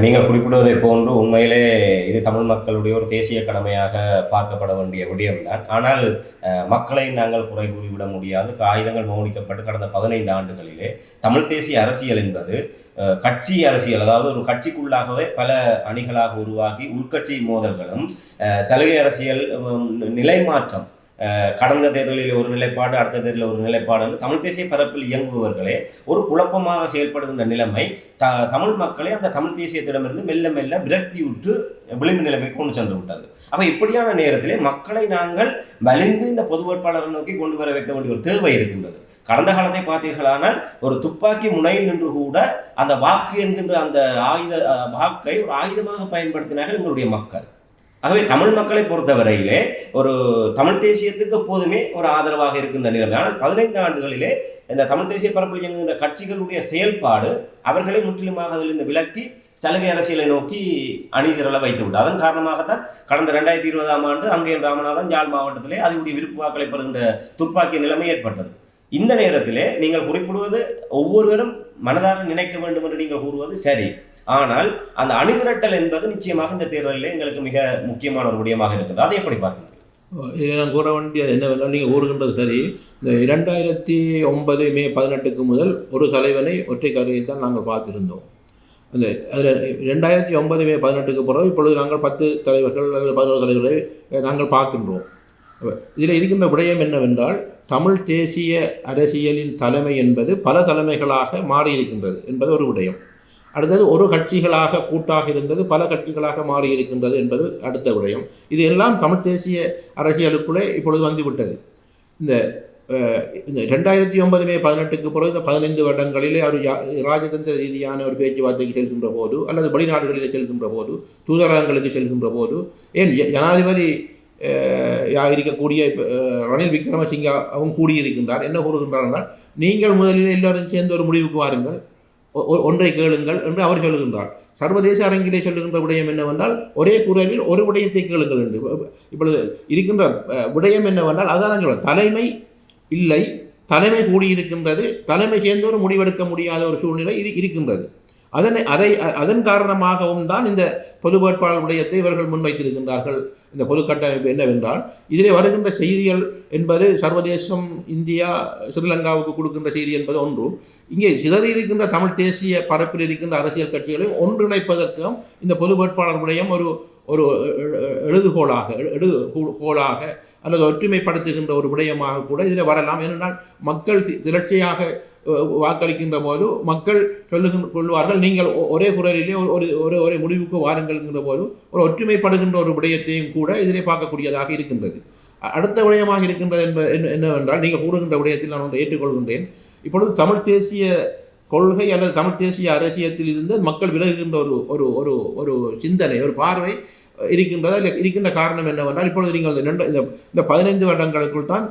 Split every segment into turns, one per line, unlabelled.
நீங்கள் குறிப்பிடுவதை போன்று உண்மையிலே இது தமிழ் மக்களுடைய ஒரு தேசிய கடமையாக பார்க்கப்பட வேண்டிய விடயம்தான். ஆனால் மக்களை நாங்கள் குறை கூறிவிட முடியாது. ஆயுதங்கள் மௌனிக்கப்பட்டு கடந்த பதினைந்து ஆண்டுகளிலே தமிழ் தேசிய அரசியல் என்பது கட்சி அரசியல் அதாவது ஒரு கட்சிக்குள்ளாகவே பல அணிகளாக உருவாகி உள்கட்சி மோதல்களும் சலுகை அரசியல் நிலைமாற்றம் கடந்த தேர்தலில் ஒரு நிலைப்பாடு அடுத்த தேர்தலில் ஒரு நிலைப்பாடு என்று தமிழ் தேசிய பரப்பில் இயங்குபவர்களே ஒரு குழப்பமாக செயல்படுகின்ற நிலைமை த தமிழ் மக்களை அந்த தமிழ் தேசியத்திடமிருந்து மெல்ல மெல்ல விரக்தியுற்று விளிம்பு நிலைமை கொண்டு சென்று விட்டது. அப்போ இப்படியான நேரத்திலே மக்களை நாங்கள் வலிந்து இந்த பொது வேட்பாளரை நோக்கி கொண்டு வர வைக்க வேண்டிய ஒரு தேவை இருக்கின்றது. கடந்த காலத்தை பார்த்தீர்களானால் ஒரு துப்பாக்கி முனையில் நின்று கூட அந்த வாக்கு என்கின்ற அந்த ஆயுத வாக்கை ஒரு ஆயுதமாக பயன்படுத்தினார்கள் எங்களுடைய மக்கள். ஆகவே தமிழ் மக்களை பொறுத்தவரையிலே ஒரு தமிழ் தேசியத்துக்கு எப்போதுமே ஒரு ஆதரவாக இருக்கின்ற நிலைமை. ஆனால் பதினைந்து ஆண்டுகளிலே இந்த தமிழ் தேசிய பரப்பில் இயங்குகின்ற கட்சிகளுடைய செயல்பாடு அவர்களை முற்றிலுமாக அதிலிருந்து விலக்கி சலுகை அரசியலை நோக்கி அணிதிரள வைத்து விட்டு அதன் காரணமாகத்தான் கடந்த ரெண்டாயிரத்தி இருபதாம் ஆண்டு அங்கே ராமநாதன் யாழ் மாவட்டத்திலே அதிகுடைய விருப்பு வாக்களை பெறுகின்ற துப்பாக்கிய நிலைமை ஏற்பட்டது. இந்த நேரத்திலே நீங்கள் குறிப்பிடுவது ஒவ்வொருவரும் மனதார நினைக்க வேண்டும் என்று நீங்கள் கூறுவது சரி. ஆனால் அந்த அணிதிரட்டல் என்பது நிச்சயமாக இந்த தேர்தலில் எங்களுக்கு மிக முக்கியமான ஒரு விடயமாக இருக்கிறது அதை எப்படி பார்க்கணும்
இதை நான் கூற வேண்டியது என்னவென்றால் நீங்கள் கூறுகின்றது சரி. இந்த இரண்டாயிரத்தி ஒன்பது மே பதினெட்டுக்கு முதல் ஒரு தலைவனை ஒற்றை கதையில் தான் நாங்கள் பார்த்துருந்தோம். அந்த அதில் ரெண்டாயிரத்தி ஒன்பது மே பதினெட்டுக்கு பிறகு இப்பொழுது நாங்கள் பத்து தலைவர்கள் அல்லது பதினோரு தலைவர்களை நாங்கள் பார்க்கின்றோம். இதில் இருக்கின்ற விடயம் என்னவென்றால் தமிழ் தேசிய அரசியலின் தலைமை என்பது பல தலைமைகளாக மாறியிருக்கின்றது என்பது ஒரு விடயம். அடுத்தது ஒரு கட்சிகளாக கூட்டாக இருந்தது பல கட்சிகளாக மாறி இருக்கின்றது என்பது அடுத்த விடயம். இது எல்லாம் தமிழ் தேசிய அரசியலுக்குள்ளே இப்பொழுது வந்துவிட்டது. இந்த இந்த ரெண்டாயிரத்தி ஒன்பது மே பதினெட்டுக்கு பிறகு இந்த பதினைந்து வருடங்களிலே அவர் யா- ராஜதந்திர ரீதியான ஒரு பேச்சுவார்த்தைக்கு செல்கின்ற போது அல்லது வெளிநாடுகளிலே செல்கின்ற போது தூதரகங்களுக்கு செல்கின்ற போது ஏன் ஜனாதிபதி இருக்கக்கூடிய ரணில் விக்ரமசிங்கா அவங்க கூடியிருக்கின்றார். என்ன கூறுகின்றார் என்றால் நீங்கள் முதலில் எல்லோரும் சேர்ந்து ஒரு முடிவுக்கு வாருங்கள். ஒன்றை கேளுங்கள் என்று அவர் சொல்லுகின்றார். சர்வதேச அரங்கிலே சொல்லுகின்ற விடயம் என்னவென்றால் ஒரே குரலில் ஒரு விடயத்தை கேளுங்கள் என்று. இப்பொழுது இருக்கின்ற விடயம் என்னவென்றால் அதுதான் நான் தலைமை இல்லை தலைமை கூடியிருக்கின்றது தலைமை சேர்ந்து ஒரு முடிவெடுக்க முடியாத ஒரு சூழ்நிலை இருக்கின்றது. அதனை அதை அதன் காரணமாகவும் தான் இந்த பொது வேட்பாளர் விடயத்தை இவர்கள் முன்வைத்திருக்கின்றார்கள். இந்த பொது கட்டமைப்பு என்னவென்றால் இதிலே வருகின்ற செய்திகள் என்பது சர்வதேசம் இந்தியா ஸ்ரீலங்காவுக்கு கொடுக்கின்ற செய்தி என்பது ஒன்று. இங்கே சிதறி இருக்கின்ற தமிழ் தேசிய பரப்பில் இருக்கின்ற அரசியல் கட்சிகளை ஒன்றிணைப்பதற்கும் இந்த பொது வேட்பாளர் விடயம் ஒரு ஒரு எழுதுகோளாக எழுதுகோளாக எழுதுகோலாக அல்லது ஒற்றுமைப்படுத்துகின்ற ஒரு விடயமாக கூட இதில் வரலாம். ஏனென்றால் மக்கள் திரட்சியாக வாக்களிக்கின்ற போது மக்கள் சொல்லுகின்ற சொல்லுவார்கள் நீங்கள் ஒரே குரலிலே ஒரு ஒரு ஒரே முடிவுக்கு வாருங்கள்ங்கிற போது ஒரு ஒற்றுமைப்படுகின்ற ஒரு விடயத்தையும் கூட இதிலே பார்க்கக்கூடியதாக இருக்கின்றது. அடுத்த விடயமாக இருக்கின்றது என்ப என்ன- என்னவென்றால் நீங்கள் கூறுகின்ற விடயத்தில் நான் ஒன்று ஏற்றுக்கொள்கின்றேன். இப்பொழுது தமிழ் தேசிய கொள்கை அல்லது தமிழ் தேசிய அரசியத்தில் இருந்து மக்கள் விலகுகின்ற ஒரு ஒரு ஒரு ஒரு சிந்தனை ஒரு பார்வை இருக்கின்றதா இல்லை இருக்கின்ற காரணம் என்னவென்றால் இப்பொழுது நீங்கள் இந்த ரெண்டு- இந்த இந்த பதினைந்து வருடங்களுக்குள் தான்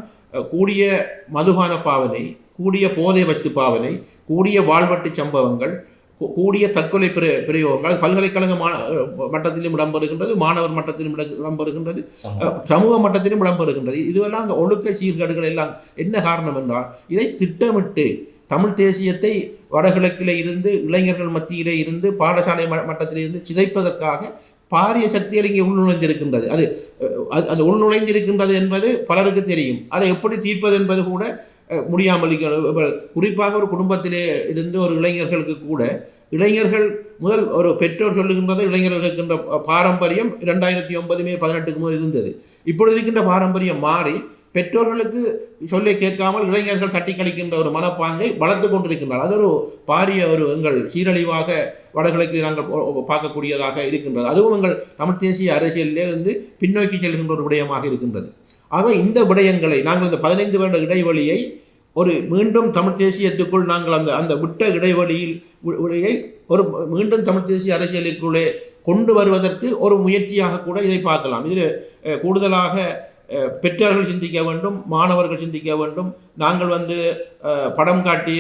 கூடிய மதுபான பாவனை கூடிய போதை வஸ்து பாவனை கூடிய வாழ்வெட்டு சம்பவங்கள் கூடிய தற்கொலை பிர பிரயோகங்கள் பல்கலைக்கழக மா மட்டத்திலும் இடம்பெறுகின்றது மாணவர் மட்டத்திலும் இட- இடம்பெறுகின்றது சமூக மட்டத்திலும் இடம்பெறுகின்றது. இதுவெல்லாம் அந்த ஒழுக்க சீர்கேடுகள் எல்லாம் என்ன காரணம் என்றால் இதை திட்டமிட்டு தமிழ் தேசியத்தை வடகிழக்கிலே இருந்து இளைஞர்கள் மத்தியிலே இருந்து பாடசாலை ம- மட்டத்திலே இருந்து சிதைப்பதற்காக பாரிய சக்திகள் இங்கே உள்நுழைந்திருக்கின்றது. அது அது- அது உள்நுழைந்திருக்கின்றது என்பது பலருக்கு தெரியும். அதை எப்படி தீர்ப்பது என்பது கூட முடியாமல் குறிப்பாக ஒரு குடும்பத்திலே இருந்து ஒரு இளைஞர்களுக்கு கூட இளைஞர்கள் முதல் ஒரு பெற்றோர் சொல்லுகின்றது இளைஞர்கள் இருக்கின்ற பாரம்பரியம் ரெண்டாயிரத்தி ஒன்பது மே பதினெட்டுக்கு முதல் இருந்தது. இப்பொழுது இருக்கின்ற பாரம்பரியம் மாறி பெற்றோர்களுக்கு சொல்லி கேட்காமல் இளைஞர்கள் தட்டி கழிக்கின்ற ஒரு மனப்பாங்கை வளர்த்து கொண்டிருக்கின்றார். அது ஒரு பாரிய ஒரு எங்கள் சீரழிவாக வடகிழக்கில் நாங்கள் பார்க்கக்கூடியதாக இருக்கின்றது. அதுவும் எங்கள் தமிழ் தேசிய அரசியலிலே வந்து பின்னோக்கி செல்கின்ற ஒரு விடயமாக இருக்கின்றது. ஆக இந்த விடயங்களை நாங்கள் இந்த பதினைந்து வருட இடைவெளியை ஒரு மீண்டும் தமிழ் தேசியத்துக்குள் நாங்கள் அந்த அந்த விட்ட இடைவெளியில் வி- விடையை ஒரு மீண்டும் தமிழ் தேசிய அரசியலுக்குள்ளே கொண்டு வருவதற்கு ஒரு முயற்சியாக கூட இதை பார்க்கலாம். இதில் கூடுதலாக பெற்றோர்கள் சிந்திக்க வேண்டும் மாணவர்கள் சிந்திக்க வேண்டும். நாங்கள் வந்து படம் காட்டி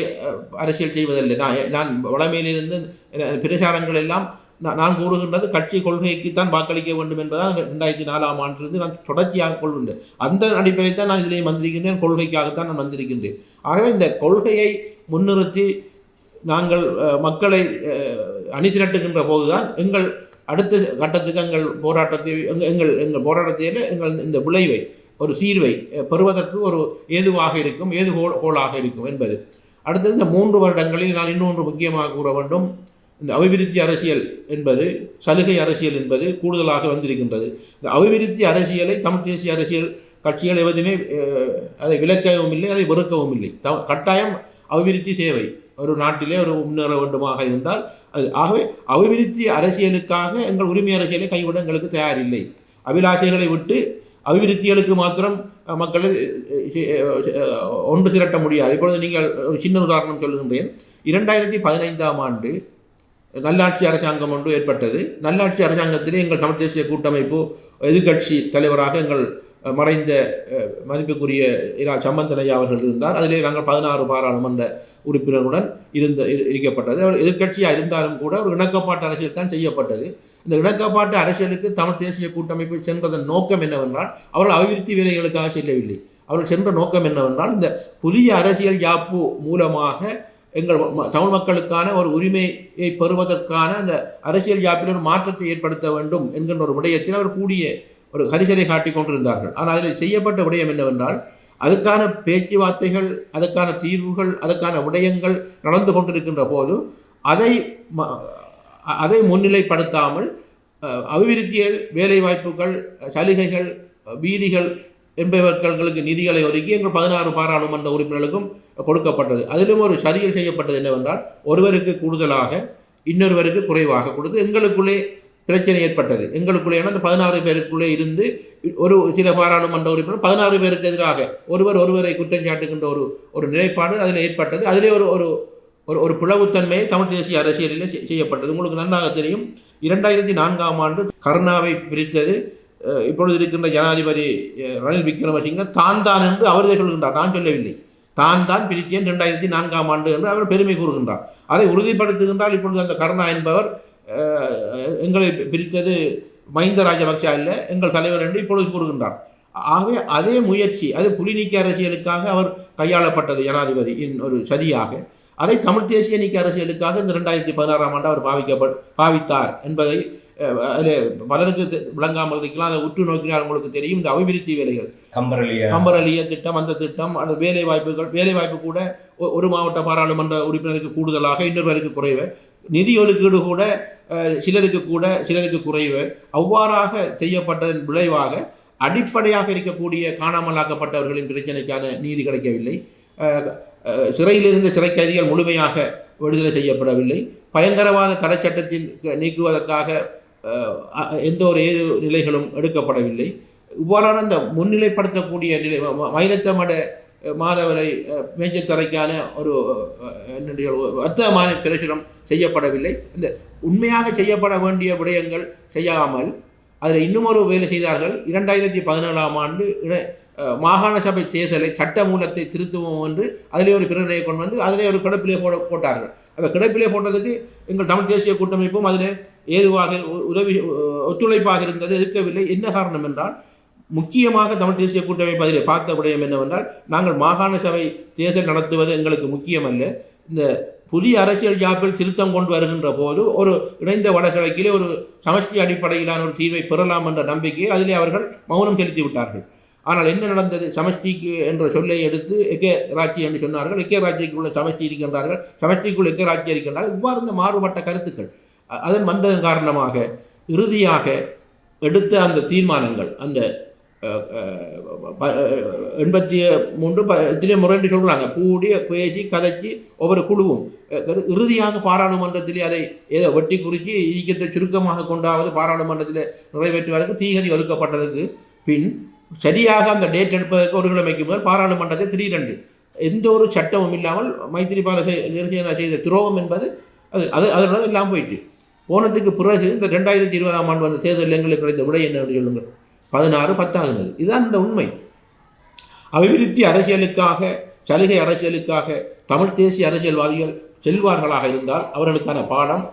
அரசியல் செய்வதில்லை. நான் நான் வளமையிலிருந்து பிரச்சாரங்கள் எல்லாம் நான் நான் கூறுகின்றது கட்சி கொள்கைக்குத்தான் வாக்களிக்க வேண்டும் என்பதால் ரெண்டாயிரத்தி நாலாம் ஆண்டிலிருந்து நான் தொடர்ச்சியாக கொள்கின்றேன். அந்த அடிப்படையில் தான் நான் இதிலே வந்திருக்கின்றேன். கொள்கைக்காகத்தான் நான் வந்திருக்கின்றேன். ஆகவே இந்த கொள்கையை முன்னிறுத்தி நாங்கள் மக்களை அணி திரட்டுகின்ற போதுதான் எங்கள் அடுத்த கட்டத்துக்கு எங்கள் போராட்டத்தை எங்கள் எங்கள் எங்கள் போராட்டத்தில் எங்கள் இந்த விளைவை ஒரு சீர்வை பெறுவதற்கு ஒரு ஏதுவாக இருக்கும் ஏதுகோல் கோலாக இருக்கும் என்பது. அடுத்தது இந்த மூன்று வருடங்களில் நான் இன்னொன்று முக்கியமாக கூற வேண்டும். இந்த அபிவிருத்தி அரசியல் என்பது சலுகை அரசியல் என்பது கூடுதலாக வந்திருக்கின்றது. இந்த அபிவிருத்தி அரசியலை தமிழ் தேசிய அரசியல் கட்சிகள் எவதுமே அதை விளக்கவும் இல்லை அதை வெறுக்கவும் இல்லை. த கட்டாயம் அபிவிருத்தி தேவை. ஒரு நாட்டிலே ஒரு முன்னேற வேண்டுமாக இருந்தால் அது ஆகவே அபிவிருத்தி அரசியலுக்காக எங்கள் உரிமை அரசியலை கைவிட எங்களுக்கு தயாரில்லை. அபிலாஷைகளை விட்டு அபிவிருத்திகளுக்கு மாத்திரம் மக்களை ஒன்று திரட்ட முடியாது. இப்பொழுது நீங்கள் ஒரு சின்ன உதாரணம் சொல்லுகின்றேன் இரண்டாயிரத்தி பதினைந்தாம் ஆண்டு நல்லாட்சி அரசாங்கம் ஒன்று ஏற்பட்டது. நல்லாட்சி அரசாங்கத்திலே எங்கள் தமிழ் தேசிய கூட்டமைப்பு எதிர்க்கட்சி தலைவராக எங்கள் மறைந்த மதிப்புக்குரிய இரா சம்பந்தனையா அவர்கள் இருந்தார். அதிலே நாங்கள் பதினாறு பாராளுமன்ற உறுப்பினருடன் இருந்த இருக்கப்பட்டது. அவர் எதிர்க்கட்சியாக இருந்தாலும் கூட ஒரு இணக்கப்பாட்டு அரசியல் தான் செய்யப்பட்டது. இந்த இணக்கப்பாட்டு அரசியலுக்கு தமிழ் தேசிய கூட்டமைப்பு சென்றதன் நோக்கம் என்னவென்றால் அவர்கள் அபிவிருத்தி வேலைகளுக்காக செல்லவில்லை. அவர்கள் சென்ற நோக்கம் என்னவென்றால் இந்த புதிய அரசியல் யாப்பு மூலமாக எங்கள் தமிழ் மக்களுக்கான ஒரு உரிமையை பெறுவதற்கான அந்த அரசியல் யாப்பில் ஒரு மாற்றத்தை ஏற்படுத்த வேண்டும் என்கின்ற ஒரு விடயத்தில் அவர் கூடிய ஒரு கரிசலை காட்டிக் கொண்டிருந்தார்கள். ஆனால் அதில் செய்யப்பட்ட விடயம் என்னவென்றால் அதுக்கான பேச்சுவார்த்தைகள் அதற்கான தீர்வுகள் அதற்கான விடயங்கள் நடந்து கொண்டிருக்கின்ற போது அதை ம- அதை முன்னிலைப்படுத்தாமல் அஹ், அபிவிருத்திகள் வேலைவாய்ப்புகள் சலுகைகள் வீதிகள் என்பவர்களுக்கு நிதிகளை ஒதுக்கி எங்கள் பதினாறு பாராளுமன்ற உறுப்பினர்களுக்கும் கொடுக்கப்பட்டது. அதிலும் ஒரு சதியில் செய்யப்பட்டது என்னவென்றால் ஒருவருக்கு கூடுதலாக இன்னொருவருக்கு குறைவாக கொடுத்து எங்களுக்குள்ளே பிரச்சனை ஏற்பட்டது. எங்களுக்குள்ளே அந்த பதினாறு பேருக்குள்ளே இருந்து ஒரு சில பாராளுமன்ற உறுப்பினர் பதினாறு பேருக்கு எதிராக ஒருவர் ஒருவரை குற்றம் சாட்டுகின்ற ஒரு ஒரு நிலைப்பாடு அதில் ஏற்பட்டது. அதிலே ஒரு ஒரு ஒரு ஒரு பிளவுத்தன்மையை தமிழ் தேசிய அரசியலில் செய்- செய்யப்பட்டது. உங்களுக்கு நன்றாக தெரியும். இரண்டாயிரத்தி நான்காம் ஆண்டு கருணாவை பிரித்தது. இப்பொழுது இருக்கின்ற ஜனாதிபதி ரணில் விக்ரமசிங்க தான் தான் என்று அவரே சொல்கின்றார். நான் சொல்லவில்லை. தான் தான் பிரித்தேன் ரெண்டாயிரத்தி நான்காம் ஆண்டு என்று அவர் பெருமை கூறுகின்றார். அதை உறுதிப்படுத்துகின்றால் இப்பொழுது அந்த கருணா என்பவர் எங்களை பிரித்தது மஹிந்த ராஜபக்ஷ இல்லை எங்கள் தலைவர் என்று இப்பொழுது கூறுகின்றார். ஆகவே அதே முயற்சி அது புலி நீக்க அரசியலுக்காக அவர் கையாளப்பட்டது ஜனாதிபதியின் ஒரு சதியாக. அதை தமிழ் தேசிய நீக்க அரசியலுக்காக இந்த ரெண்டாயிரத்தி பதினாறாம் ஆண்டு அவர் பாவிக்கப்பட் பாவித்தார் என்பதை அதில் பலருக்கு விளங்காமல் இருக்கலாம் அதை உற்று நோக்கினால் உங்களுக்கு தெரியும் இந்த அபிவிருத்தி வேலைகள்.
கம்பரலிய.
கம்பரலிய திட்டம் அந்த திட்டம் அந்த வேலை வாய்ப்புகள் வேலை வாய்ப்பு கூட ஒரு மாவட்ட பாராளுமன்ற உறுப்பினருக்கு கூடுதலாக இன்னொருவருக்கு குறைவு. நிதி ஒதுக்கீடு கூட சிலருக்கு கூட சிலருக்கு குறைவு. அவ்வாறாக செய்யப்பட்டதன் விளைவாக அடிப்படையாக இருக்கக்கூடிய காணாமலாக்கப்பட்டவர்களின் பிரச்சனைக்கான நீதி கிடைக்கவில்லை. அஹ், அஹ், சிறையில் இருந்த சிறை கைதிகள் முழுமையாக விடுதலை செய்யப்படவில்லை. பயங்கரவாத தடை சட்டத்தில் நீக்குவதற்காக எந்த ஒரு ஏது நிலைகளும் எடுக்கப்படவில்லை. இவ்வாறான அந்த முன்னிலைப்படுத்தக்கூடிய நிலை மயிலத்தமட மாதவரை மேஞ்சத்தரைக்கான மேய்ச்சத்தரைக்கான ஒரு என்னுடைய வர்த்தகமான பிரசுரம் செய்யப்படவில்லை. இந்த உண்மையாக செய்யப்பட வேண்டிய விடயங்கள் செய்யாமல் அதில் இன்னும் ஒரு வேலை செய்தார்கள். இரண்டாயிரத்தி பதினேழாம் ஆண்டு மாகாண சபை தேர்தலை சட்ட மூலத்தை திருத்துவோம் என்று அதிலே ஒரு பிரணையை கொண்டு வந்து அதிலே ஒரு கிடப்பிலே போட போட்டார்கள். அந்த கிடப்பிலே போட்டதுக்கு எங்கள் தமிழ் தேசிய கூட்டமைப்பும் அதில் ஏதுவாக உதவி ஒத்துழைப்பாக இருந்தது இருக்கவில்லை. என்ன காரணம் என்றால் முக்கியமாக தமிழ் தேசிய கூட்டமைப்பு அதில் பார்த்த விடயம் என்னவென்றால் நாங்கள் மாகாண சபை தேர்தல் நடத்துவது எங்களுக்கு முக்கியமல்ல. இந்த புதிய அரசியல் ஜாப்பில் திருத்தம் கொண்டு வருகின்ற போது ஒரு இணைந்த வடகிழக்கிலே ஒரு சமஷ்டி அடிப்படையிலான ஒரு தீர்வை பெறலாம் என்ற நம்பிக்கையை அதிலே அவர்கள் மௌனம் செலுத்தி விட்டார்கள். ஆனால் என்ன நடந்தது? சமஷ்டிக்கு என்ற சொல்லை எடுத்து எக்கே ராட்சி என்று சொன்னார்கள். எக்கே ராட்சிக்குள்ள சமஷ்டி இருக்கின்றார்கள். சமஷ்டிக்குள் எக்கே ராட்சி இருக்கின்றார்கள். இவ்வாறு இந்த மாறுபட்ட கருத்துக்கள். அதன் மந்தகம் காரணமாக இறுதியாக எடுத்த அந்த தீர்மானங்கள் அந்த ப- எண்பத்தி மூன்று ப எத்தனை முறைன்னு சொல்கிறாங்க கூடி பேசி கதைச்சி ஒவ்வொரு குழுவும் இறுதியாக பாராளுமன்றத்தில் அதை ஏதோ வெட்டி குறித்து இயக்கத்தை சுருக்கமாக கொண்டாவது பாராளுமன்றத்தில் நிறைவேற்றுவதற்கு தீகதி ஒதுக்கப்பட்டதற்கு பின் சரியாக அந்த டேட் எடுப்பதற்கு ஒரு கிழமைக்கு முதல் பாராளுமன்றத்தை திடீரென்று எந்த ஒரு சட்டமும் இல்லாமல் மைத்திரிபால செய்த துரோகம் என்பது அது அது அதனால் எல்லாம் போயிட்டு போனதுக்கு பிறகு இந்த ரெண்டாயிரத்தி இருபதாம் ஆண்டு வந்த தேர்தலில் எங்களுக்கு கிடைத்த விடை என்ன என்று சொல்லுங்கள். பதினாறு பத்தாகுங்கள் இதுதான் இந்த உண்மை. அபிவிருத்தி அரசியலுக்காக சலுகை அரசியலுக்காக தமிழ் தேசிய அரசியல்வாதிகள் செல்வார்களாக இருந்தால் அவர்களுக்கான பாடம்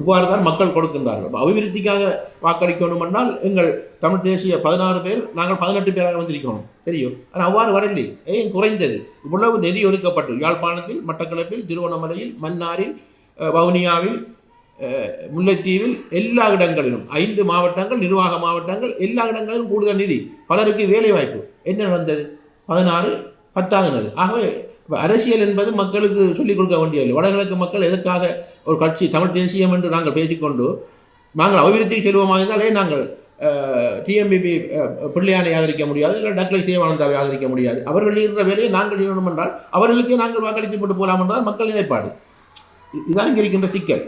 இவ்வாறு தான் மக்கள் கொடுக்கின்றார்கள். அபிவிருத்திக்காக வாக்களிக்கணுமென்றால் எங்கள் தமிழ் தேசிய பதினாறு பேர் நாங்கள் பதினெட்டு பேராக வந்திருக்கணும். தெரியும் ஆனால் அவ்வாறு வரவில்லை. ஏன் குறைந்தது? இவ்வளவு நிதி ஒதுக்கப்பட்டு யாழ்ப்பாணத்தில் மட்டக்களப்பில் திருவண்ணாமலையில் மன்னாரில் வவுனியாவில் முல்லைத்தீவில் எல்லா இடங்களிலும் ஐந்து மாவட்டங்கள் நிர்வாக மாவட்டங்கள் எல்லா இடங்களிலும் கூடுதல் நிதி. பலருக்கு வேலை வாய்ப்பு என்ன நடந்தது? பதினாறு பத்தாகுனது. ஆகவே அரசியல் என்பது மக்களுக்கு சொல்லிக் கொடுக்க வேண்டியதில்லை. வடகிழக்கு மக்கள் எதற்காக ஒரு கட்சி தமிழ் தேசியம் என்று நாங்கள் பேசிக்கொண்டு நாங்கள் அபிவிருத்திக்கு செல்வமாக இருந்தாலே நாங்கள் டிஎம்பிபி பிள்ளையானை ஆதரிக்க முடியாது இல்லை டக்ளை சேவானந்தாவை ஆதரிக்க முடியாது. அவர்கள் இருக்கிற வேலையை நாங்கள் செய்யணும் என்றால் அவர்களுக்கே நாங்கள் வாக்களித்து போட்டு போகலாம் என்றால் மக்கள் நிலைப்பாடு. இதுதான் இங்கே இருக்கின்ற சிக்கல்.